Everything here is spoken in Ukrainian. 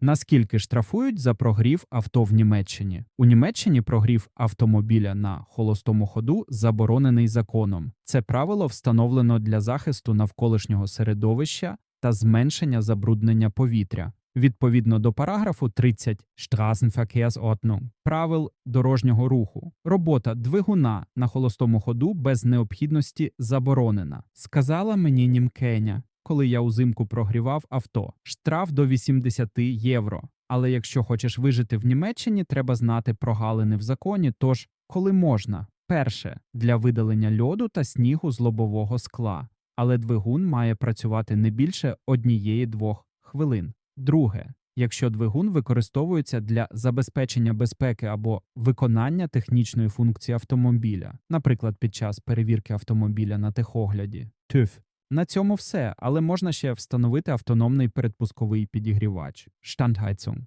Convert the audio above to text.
Наскільки штрафують за прогрів авто в Німеччині? У Німеччині прогрів автомобіля на холостому ходу заборонений законом. Це правило встановлено для захисту навколишнього середовища та зменшення забруднення повітря. Відповідно до параграфу 30 Straßenverkehrsordnung правил дорожнього руху. Робота двигуна на холостому ходу без необхідності заборонена, сказала мені німкеня, коли я узимку прогрівав авто. Штраф до 80 євро. Але якщо хочеш вижити в Німеччині, треба знати прогалини в законі. Тож, коли можна, перше для видалення льоду та снігу з лобового скла, але двигун має працювати не більше однієї-двох хвилин. Друге, якщо двигун використовується для забезпечення безпеки або виконання технічної функції автомобіля, наприклад, під час перевірки автомобіля на техогляді. TÜV. На цьому все, але можна ще встановити автономний передпусковий підігрівач Standheizung.